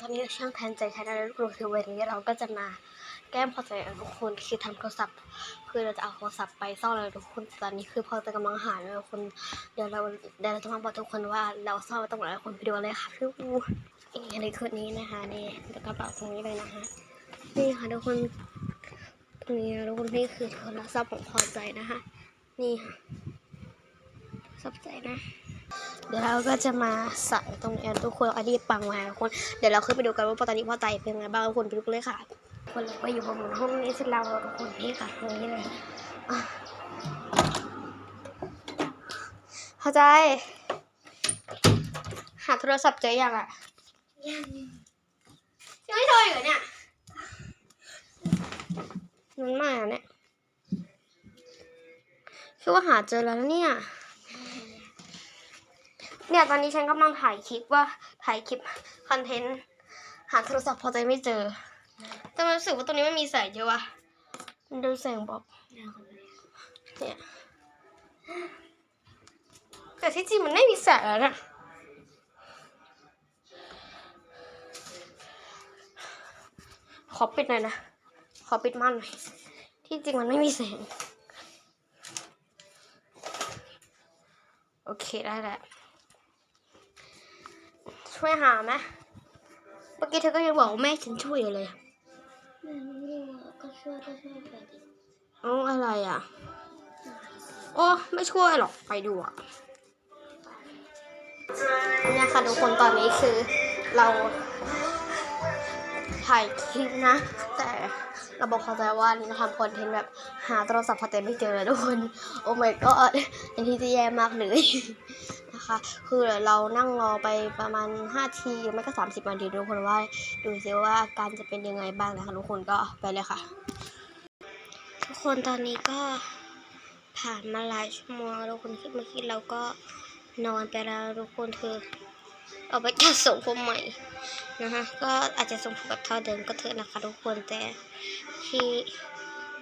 ตอนนี้ช่างแทนใจใช้ได้แล้วทุกคนคือวันนี้เราก็จะมาแก้มพอใจทุกคนคือทำโทรศัพท์ คือเราจะเอาโทรศัพท์ไปซ่อนเลยทุกคนตอนนี้คือพอจะกำลังหาเลยทุกคนเดี๋ยวเราเดี๋ยวเราจะมาบอกทุกคนว่าเราซ่อนไว้ตรงไหนทุกคนไปดูเลยค่ะพี่อูนี่ในคืนนี้นะคะนี่กระเป๋าตรงนี้เลยนะคะนี่ค่ะทุกคนตรงนี้ทุกคนนี่คือโทรศัพท์ของพอใจนะคะนี่ค่ะสับใจนะ เดี๋ยวเราก็จะมาใส่ตรงนี้ทุกคนอันนี้ปังมาทุกคน เดี๋ยวเราขึ้นไปดูกันว่าตอนนี้พ่อใจเป็นไงบ้างทุกคนไปดูกันเลยค่ะ คนเราก็อยู่บนห้องนี้เสร็จแล้วทุกคนนี่ค่ะตรงนี้เลยอะพ่อใจหาโทรศัพท์เจอยังอะยังยังไม่เจออยู่เนี่ยมันมาอะเนี่ยคือว่าหาเจอแล้วนะเนี่ย เนี่ยตอนนี้ฉันกำลังถ่ายคลิปว่าถ่ายคลิปคอนเทนต์หาโทรศัพท์พอใจไม่เจอ แต่มันรู้สึกว่าตรงนี้ไม่มีแสงเยอะวะมันดูแสงบอกเนี่ยแต่ที่จริงมันไม่มีแสงแล้วนะขอปิดหน่อยนะ ขอปิดม่านหน่อย ที่จริงมันไม่มีแสง โอเคได้แล้ว ช่วยหาไหมเมื่อกี้เธอก็ยังบอกว่าแม่ฉันช่วยอยู่เลยไม่รู้ก็ช่วยก็ช่วยไปดิเอ้าอะไรอะ โอ้ไม่ช่วยหรอกไปดูอะเนี่ยค่ะทุกคนตอนนี้คือเราถ่ายคลิปนะ แต่เราบอกเขาใจว่านี่เราทำคอนเทนต์แบบหาโทรศัพท์พอเต็มไม่เจอทุกคน โอ้ my god อันที่จะแย่มากเลย นะคะ คือเรานั่งรอไปประมาณ5ทีไม่ก็ 30นาทีทุกคนว่าดูซิว่าการจะเป็นยังไงบ้างนะคะทุกคนก็ไปเลยค่ะ ทุกคนตอนนี้ก็ผ่านมาหลายชั่วโมงทุกคนคือเมื่อกี้เราก็นอนไปแล้วทุกคนคือเอาไปจัดส่งผมใหม่นะคะก็อาจจะส่งผมแบบเท่าเดิมก็เถอะนะคะทุกคนแต่ที่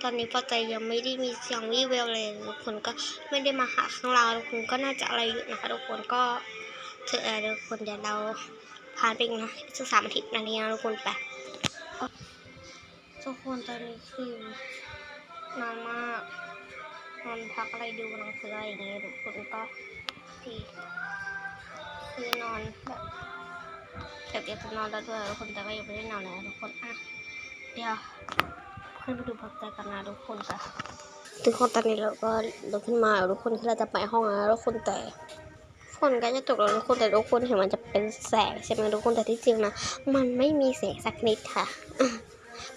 ตอนนี้พอใจยังไม่ได้มีเสียงวิเวลเลยทุกคนก็ไม่ได้มาหาข้างเราทุกคนก็น่าจะอะไรอยู่นะคะทุกคนก็เถอะทุกคนเดี๋ยวเราผ่านไปนะสักสามอาทิตย์นาทีนะทุกคนไปทุกคนตอนนี้คือนอนมากนอนพักอะไรดูหนังสืออะไรอย่างเงี้ยทุกคนก็ดีคือนอนแบบเดี๋ยวอยากจะนอนแล้วด้วยทุกคนแต่ก็ยังไม่ได้นอนแล้วทุกคนอะเดี๋ยว ขึ้นไปดูพักใจกันนะทุกคนค่ะทุกคนตอนนี้เราก็ลุกขึ้นมาทุกคนคือเราจะไปห้องแล้วทุกคนแต่ฝนก็จะตกแล้วทุกคนแต่ทุกคนเห็นมันจะเป็นแสงใช่ไหมทุกคนแต่ที่จริงนะมันไม่มีแสงสักนิดค่ะ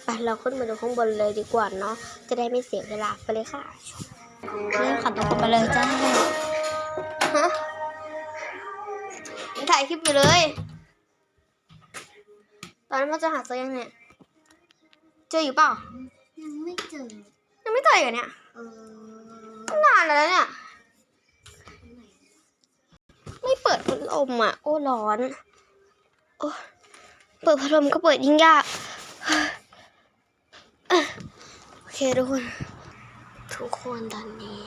ไปเราขึ้นมาดูข้างบนเลยดีกว่าเนาะจะได้ไม่เสียเวลาไปเลยค่ะเริ่มขัดตัวคนไปเลยจ้าฮะถ่ายคลิปอยู่เลย ตอนนั้นเราจะหาเจอยังเนี่ยเจออยู่เปล่า ยังไม่เจอยังไม่เจออยู่เนี่ยเออนานแล้วเนี่ย ไม่เปิดพัดลมอะ โอ้ร้อนโอ้เปิดพัดลมก็เปิดยิ่งยากโอเคทุกคน ทุกคนตอนนี้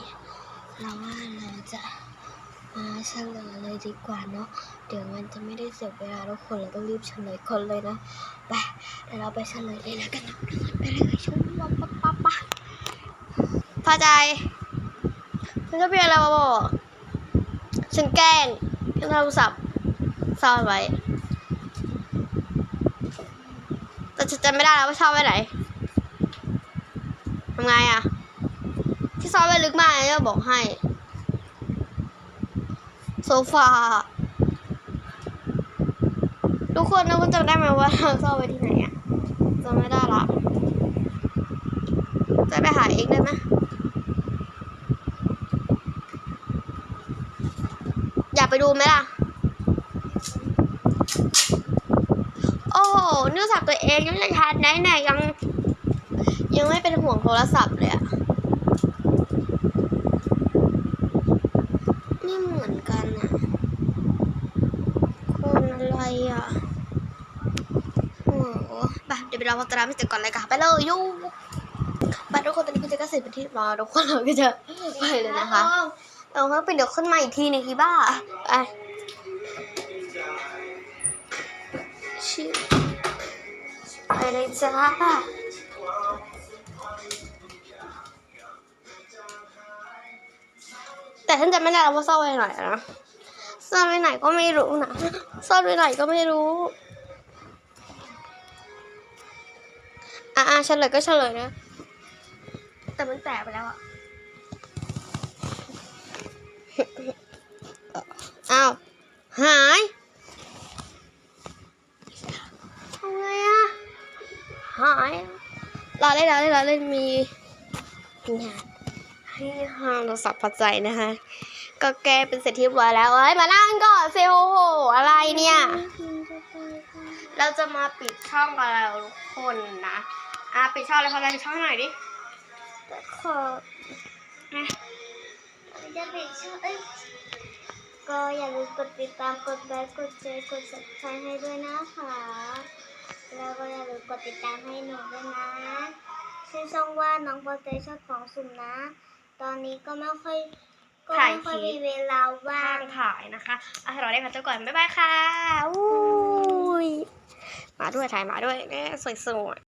เราว่าเราจะ มาเฉลยเลยดีกว่าเนาะ เดี๋ยวมันจะไม่ได้เสียเวลาทุกคนเราต้องรีบเฉลยคนเลยนะ ไปเดี๋ยวเราไปเฉลยเลยแล้วกันนะไปเลยชุ่มปั๊บปั๊บปั๊บปั๊บพอใจฉันจะเพียนอะไรมาบอกฉันแกล้งฉันโทรศัพท์ซ่อนไว้ แต่ฉันจำไม่ได้แล้วว่าซ่อนไว้ไหนทำไงอะที่ซ่อนไว้ลึกมากเลยจะบอกให้ ฟา ทุกคนทุกคนจำได้ไหมว่าเราซ่อนไว้ที่ไหนอะจำไม่ได้ละจะไปหาเองได้ไหมอยากไปดูไหมล่ะ โอ้โหเนื่องจากตัวเองยังไม่ทันไหนไหนยัง ยังไม่เป็นห่วงโทรศัพท์เลยอะ นี่เหมือนกันอะคนอะไรอะโอ้โหไปเดี๋ยวไปรอพัตราไม่เสร็จก่อนเลยค่ะ ไปเลยยูไปทุกคนตอนนี้ก็จะก็เสร็จเป็นที่รอทุกคนเราก็จะไปเลยนะคะเราก็ไปเดี๋ยวขึ้นมาอีกทีนึงอีบ้าไปชิเลยจ้า แต่ท่านจะไม่ได้แล้วว่าซ่อนไว้ไหนนะซ่อนไว้ไหนก็ไม่รู้นะซ่อนไว้ไหนก็ไม่รู้อะอะเฉลยก็เฉลยนะแต่มันแตกไปแล้วอะอ้าวหายทำไงอะหายเรอเล่นเรอเล่นเรอเล่นมีมีงาน ให้ห้างโทรศัพท์พอใจนะคะ ก็แกเป็นเสร็จที่เรียบร้อยแล้วเอ้ยมานั่งก่อนเซลโหอะไรเนี่ย เราจะมาปิดช่องกันแล้วทุกคนนะอะปิดช่องเลยพอใจปิดช่องหน่อยดิขอนะจะปิดช่องเอ้ยก็อย่าลืมกดติดตามกดไลค์กดแชร์กด subscribe ให้ด้วยนะคะแล้วก็อย่าลืมกดติดตามให้หนูด้วยนะชื่อช่องว่าน้องโปเตชอบของสุ่มนะ ตอนนี้ก็ไม่ค่อยก็ไม่ค่อยมีเวลาว่าว่างงถ่ายนะคะอะให้เราได้พักตัวก่อน บ๊ายบายค่ะอุ้ยมาด้วยถ่ายมาด้วยแม่สวยๆ